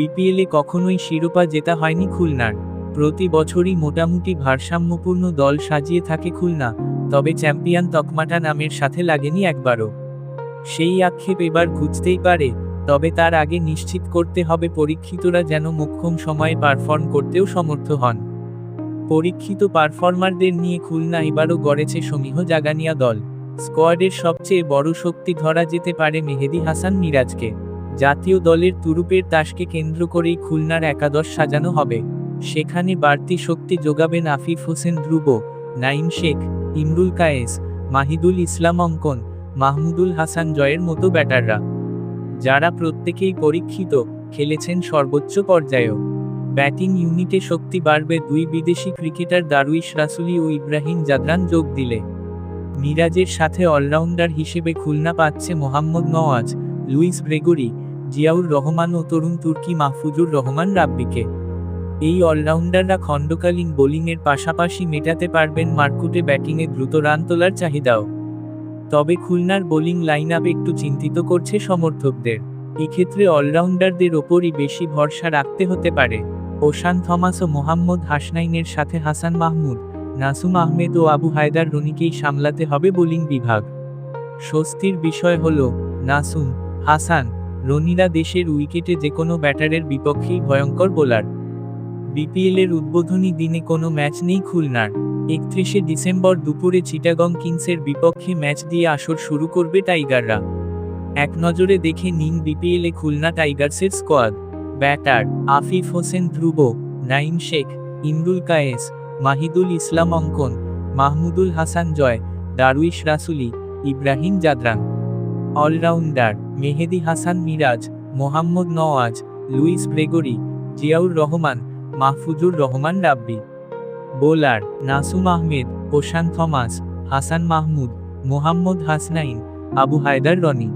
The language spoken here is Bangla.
বিপিএলে কখনোই শিরোপা জেতা হয়নি খুলনার। প্রতি বছরই মোটামুটি ভারসাম্যপূর্ণ দল সাজিয়ে থাকে খুলনা, তবে চ্যাম্পিয়ন তকমাটা নামের সাথে লাগেনি একবারও। সেই আক্ষেপ এবার ঘুচতেই পারে, তবে তার আগে নিশ্চিত করতে হবে পরীক্ষিতরা যেন মোক্ষম সময়ে পারফর্ম করতেও সমর্থ হন। পরীক্ষিত পারফর্মারদের নিয়ে খুলনা এবারও গড়েছে সমীহ জাগানিয়া দল। স্কোয়াডের সবচেয়ে বড় শক্তি ধরা যেতে পারে মেহেদি হাসান মিরাজকে। জাতীয় দলের তুরুপের তাসকে কেন্দ্র করেই খুলনার একাদশ সাজানো হবে। সেখানে বাড়তি শক্তি যোগাবেন আফিফ হোসেন ধ্রুব নাইম শেখ, ইমরুল কায়েস, মাহিদুল ইসলাম অঙ্কন, মাহমুদুল হাসান জয়ের মতো ব্যাটাররা। যারা প্রত্যেকেই পরীক্ষিত, খেলেছেন সর্বোচ্চ পর্যায়েও। ব্যাটিং ইউনিটে শক্তি বাড়বে দুই বিদেশি ক্রিকেটার দারুইশ রাসুলি ও ইব্রাহিম জাদরান যোগ দিলে। মিরাজের সাথে অলরাউন্ডার হিসেবে খুলনা পাচ্ছে মোহাম্মদ নওয়াজ, লুইস গ্রেগরি জিয়াউর রহমান ও তরুণ তুর্কি মাহফুজুর রহমান রাব্বিকে। এই অলরাউন্ডাররা খণ্ডকালীন বোলিংয়ের পাশাপাশি মেটাতে পারবেন মার্কুটে ব্যাটিংয়ে দ্রুত রান তোলার চাহিদাও। তবে খুলনার বোলিং লাইন আপ একটু চিন্তিত করছে সমর্থকদের। এক্ষেত্রে অলরাউন্ডারদের ওপরই বেশি ভরসা রাখতে হতে পারে। ওশান থমাস ও মোহাম্মদ হাসনাইনের সাথে হাসান মাহমুদ, নাসুম আহমেদ ও আবু হায়দার রনিকেই সামলাতে হবে বোলিং বিভাগ। স্বস্তির বিষয় হল, নাসুম, হাসান রনিরা দেশের উইকেটে যে কোনো ব্যাটারের বিপক্ষেই ভয়ঙ্কর বোলার। বিপিএলের উদ্বোধনী দিনে কোনো ম্যাচ নেই খুলনার। একত্রিশে ডিসেম্বর দুপুরে চিটাগং কিংসের বিপক্ষে ম্যাচ দিয়ে আসর শুরু করবে টাইগাররা। এক নজরে দেখে নিন বিপিএলে Khulna টাইগার্সের squad. Batter Afif Hossain Dhruba Naim Sheikh, Imrul Kayes, Mahidul Islam Ankon, Mahmudul Hasan Joy, Darwish Rasuli, Ibrahim Zadran. Allrounder Mehedi Hasan Miraz, Mohammad Nawaz, Lewis Gregory, Ziaur Rahman, Mahfuzur Rahman Rabbi. Bowler, Nasum Ahmed, Oshane Thomas, Hasan Mahmud, Mohammad Hasnain, Abu Haider Rony.